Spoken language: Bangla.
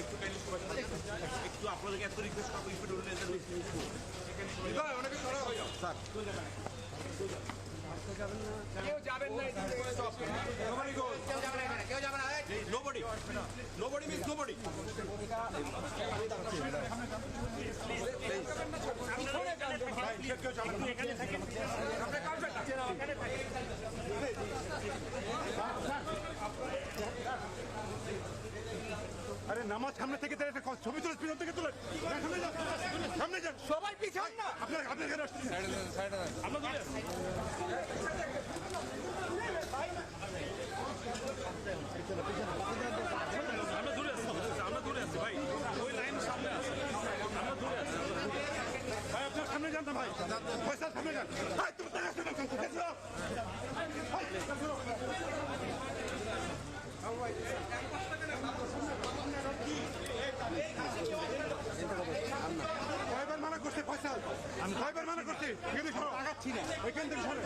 একটু কাইন্ডলি সবাই একটু আপনাদেরকে এত রিকোয়েস্ট করব আরে নামাজ সামনে থেকে তাহলে একটা ছবি তুলে পিছন থেকে তুলে। সামনে যান সামনে যান সবাই পিছন না। আপনার আপনার এখানে আসছেন আমরা দূরে আছি। আমরা দূরে আছি ভাই। ওই লাইন সামনে আছে। আমরা দূরে আছি ভাই আপনার সামনে যান ভাই। পয়সা সামনে যান। ভাই তুমি টাকা কাছে কয়বার মানা করছে পয়সা আমি কয়বার মানা করছি। এখানে আগাচ্ছি না ওইখান থেকে সরো।